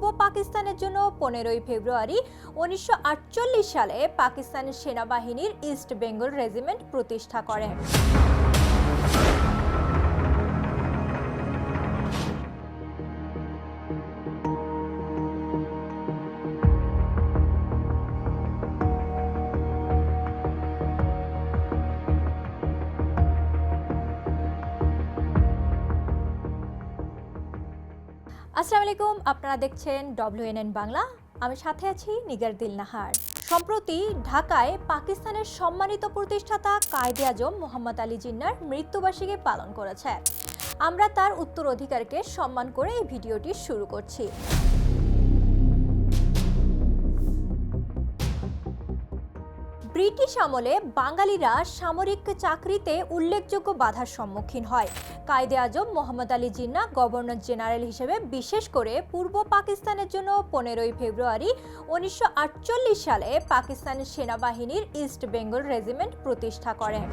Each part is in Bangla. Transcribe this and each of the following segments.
পূর্ব পাকিস্তানের জন্য পনেরোই ফেব্রুয়ারি উনিশশো আটচল্লিশ সালে পাকিস্তানের সেনাবাহিনীর ইস্ট বেঙ্গল রেজিমেন্ট প্রতিষ্ঠা করে। আসসালামু আলাইকুম আপনারা দেখছেন ডব্লিউএনএন বাংলা। আমি সাথে আছি নিগার দিল নাহার সম্প্রতি ঢাকায় পাকিস্তানের সম্মানিত প্রতিষ্ঠাতা কায়দে আজম মোহাম্মদ আলী জিন্নার মৃত্যুবার্ষিকী পালন করেছে। আমরা তার উত্তরাধিকারকে সম্মান করে এই ভিডিওটি শুরু করছি। ব্রিটিশ আমলে বাঙালিরা সামরিক চাকরিতে উল্লেখযোগ্য বাধার সম্মুখীন হয়। কায়দে আজম, মোহাম্মদ আলী জিন্না, গভর্নর জেনারেল হিসেবে বিশেষ করে পূর্ব পাকিস্তানের জন্য পনেরোই ফেব্রুয়ারি উনিশশো আটচল্লিশ সালে পাকিস্তানের সেনাবাহিনীর ইস্ট বেঙ্গল রেজিমেন্ট প্রতিষ্ঠা করেন।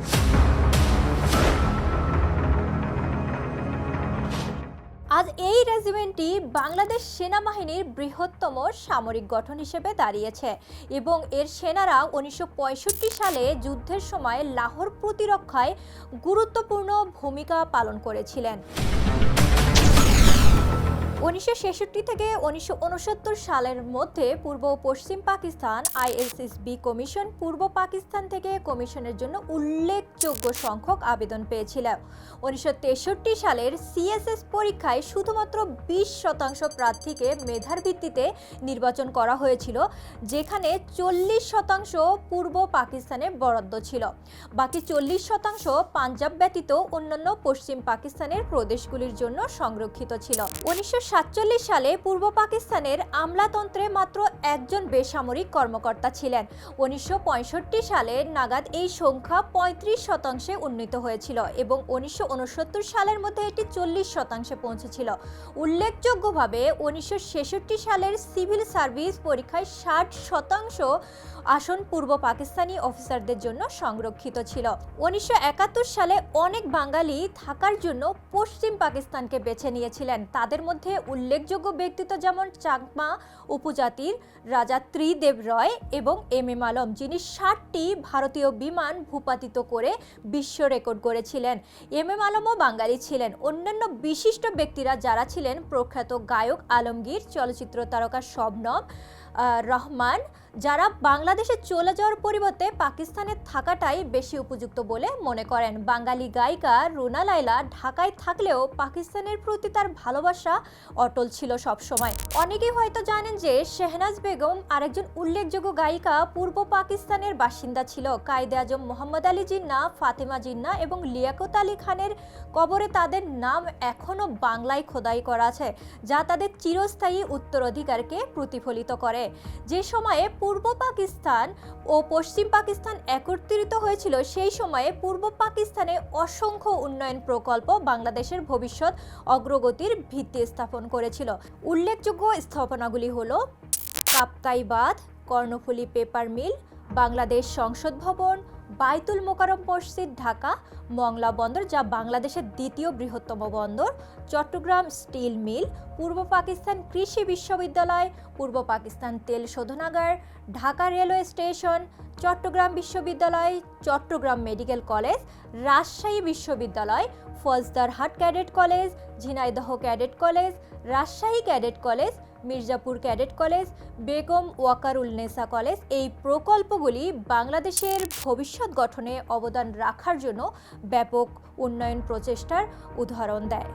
আজ এই রেজিমেন্টটি বাংলাদেশ সেনাবাহিনীর বৃহত্তম সামরিক গঠন হিসেবে দাঁড়িয়েছে এবং এর সেনারা উনিশশো পঁয়ষট্টি সালে যুদ্ধের সময় লাহোর প্রতিরক্ষায় গুরুত্বপূর্ণ ভূমিকা পালন করেছিলেন। উনিশশো ছেষট্টি থেকে উনিশশো উনসত্তর সালের মধ্যে পূর্ব ও পশ্চিম পাকিস্তান, আইএসএসবি কমিশন পূর্ব পাকিস্তান থেকে কমিশনের জন্য উল্লেখযোগ্য সংখ্যক আবেদন পেয়েছিল। উনিশশো তেষট্টি সালের সিএসএস পরীক্ষায় শুধুমাত্র বিশ শতাংশ প্রার্থীকে মেধার ভিত্তিতে নির্বাচন করা হয়েছিল, যেখানে চল্লিশ শতাংশ পূর্ব পাকিস্তানে বরাদ্দ ছিল। বাকি চল্লিশ শতাংশ পাঞ্জাব ব্যতীত অন্যান্য পশ্চিম পাকিস্তানের প্রদেশগুলির জন্য সংরক্ষিত ছিল। উনিশশো সাতচল্লিশ সালে পূর্ব পাকিস্তানের আমলাতন্ত্রে মাত্র একজন বেসামরিক কর্মকর্তা ছিলেন। উনিশশো পঁয়ষট্টি সালে নাগাদ এই সংখ্যা পঁয়ত্রিশ শতাংশে উন্নীত হয়েছিল এবং উনিশশো উনসত্তর সালের মধ্যে এটি চল্লিশ শতাংশে পৌঁছেছিল। উল্লেখযোগ্যভাবে উনিশশো ছেষট্টি সালের সিভিল সার্ভিস পরীক্ষায় ষাট শতাংশ আসন পূর্ব পাকিস্তানি অফিসারদের জন্য সংরক্ষিত ছিল। উনিশশো একাত্তর সালে অনেক বাঙালি থাকার জন্য পশ্চিম পাকিস্তানকে বেছে নিয়েছিলেন। তাদের মধ্যে উল্লেখযোগ্য ব্যক্তিত্ব যেমন চাকমা উপজাতির রাজা ত্রিদেব রয় এবং এম এম আলম, যিনি ষাটটি ভারতীয় বিমান ভূপাতিত করে বিশ্ব রেকর্ড করেছিলেন। এম এম আলমও বাঙালি ছিলেন। অন্যান্য বিশিষ্ট ব্যক্তিরা যারা ছিলেন, প্রখ্যাত গায়ক, আলমগীর, চলচ্চিত্র তারকা শবনম রহমান যারা বাংলাদেশে চলে যাওয়ার পরিবর্তে পাকিস্তানে থাকাটাই বেশি উপযুক্ত বলে মনে করেন। বাঙালি গায়িকা রুনা লাইলা ঢাকায় থাকলেও পাকিস্তানের প্রতি তার ভালোবাসা অটল ছিল সব সময় অনেকেই হয়তো জানেন যে শেহনাজ বেগম আরেকজন উল্লেখযোগ্য গায়িকা, পূর্ব পাকিস্তানের বাসিন্দা ছিল। কায়দে আজম, মোহাম্মদ আলী জিন্না, ফাতেমা জিন্না এবং লিয়াকত আলী খানের কবরে তাদের নাম এখনও বাংলায় খোদাই করা আছে, যা তাদের চিরস্থায়ী উত্তরাধিকারকে প্রতিফলিত করে। যে সময়ে পূর্ব পাকিস্তান ও পশ্চিম পাকিস্তান একত্রিত হয়েছিল, সেই সময়ে পূর্ব পাকিস্তানে অসংখ্য উন্নয়ন প্রকল্প বাংলাদেশের ভবিষ্যৎ অগ্রগতির ভিত্তি স্থাপন করেছিল। উল্লেখযোগ্য স্থাপনাগুলি হল কাপকাই বাঁধ, কর্ণফুলী পেপার মিল বাংলাদেশ সংসদ ভবন, বাইতুল মোকারম মসজিদ, ঢাকা, মংলা বন্দর যা বাংলাদেশের দ্বিতীয় বৃহত্তম বন্দর, চট্টগ্রাম স্টিল মিল, পূর্ব পাকিস্তান কৃষি বিশ্ববিদ্যালয়, পূর্ব পাকিস্তান তেল শোধনাগার, ঢাকা রেলওয়ে স্টেশন, চট্টগ্রাম বিশ্ববিদ্যালয়, চট্টগ্রাম মেডিকেল কলেজ, রাজশাহী বিশ্ববিদ্যালয় Faujdarhat cadet college, Jhenaidah cadet college, Rajshahi cadet college Mirzapur cadet college, Begum Viqarunnisa college. এই প্রকল্পগুলি বাংলাদেশের ভবিষ্যৎ গঠনে অবদান রাখার জন্য ব্যাপক উন্নয়ন প্রচেষ্টার উদাহরণ দেয়।